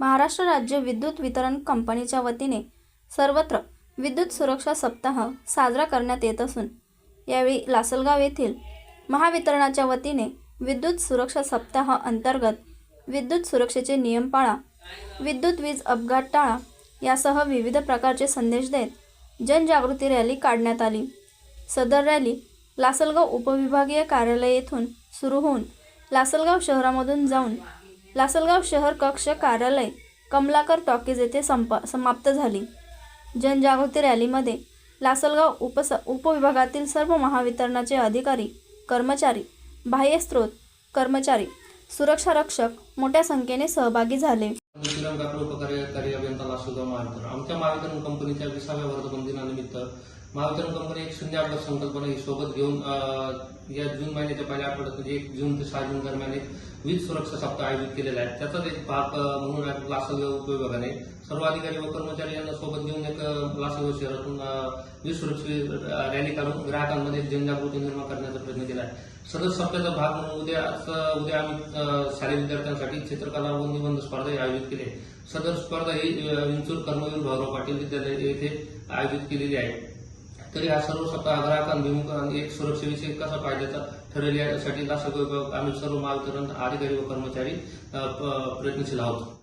महाराष्ट्र राज्य विद्युत वितरण कंपनीच्या वतीने सर्वत्र विद्युत सुरक्षा सप्ताह साजरा करण्यात येत असून यावेळी लासलगाव येथील महावितरणाच्या वतीने विद्युत सुरक्षा सप्ताह अंतर्गत विद्युत सुरक्षेचे नियम पाळा विद्युत वीज अपघात टाळा यासह विविध प्रकारचे संदेश देत जनजागृती रॅली काढण्यात आली. सदर रॅली लासलगाव उपविभागीय कार्यालय येथून सुरू होऊन लासलगाव शहरामधून जाऊन लासलगाव शहर कक्ष कार्यालय कमलाकर टॉकीज येथे संप समाप्त झाली. जनजागृती रॅलीमध्ये लासलगाव उपस उपविभागातील सर्व महावितरणाचे अधिकारी कर्मचारी बाह्यस्त्रोत कर्मचारी सुरक्षा रक्षक मोठ्या संख्येने सहभागी झाले. श्रीराम डॉक्टर उपकार्यकारी अभियंता लासलगाव महावितरण आमच्या महावितरण कंपनीच्या विसाव्या वर्धापन दिनानिमित्त महावितरण कंपनी एक शून्य आठ संकल्पना ही सोबत घेऊन या जून महिन्याच्या पहिल्या आठवड्यात म्हणजे एक जून ते सहा जून दरम्यान एक वीज सुरक्षा सप्ताह आयोजित केलेला आहे. त्याचाच एक भाग म्हणून आज लासलगाव उपविभागाने सर्व अधिकारी व कर्मचारी यांना सोबत घेऊन एक लासलगाव शहरातून विसुरक्षित रॅली काढून ग्राहकांमध्ये जनजागृती निर्माण करण्याचा प्रयत्न केला आहे. सदर सप्ताहाचा भाग म्हणून उद्या उद्या आम्ही शालेय विद्यार्थ्यांसाठी चित्रकला व निबंध स्पर्धा आयोजित केली आहे. सदर स्पर्धा ही विंचूर कर्मवीर भाऊराव पाटील विद्यालय येथे आयोजित केलेली आहे. तरी हा सर्व सप्ताह ग्राहकांभिमुख आणि एक सुरक्षेविषयी कसा फायद्याचा ठरेल यासाठी लासलगाव विभाग आम्ही सर्व महावितरण अधिकारी व कर्मचारी प- प्रयत्नशील आहोत.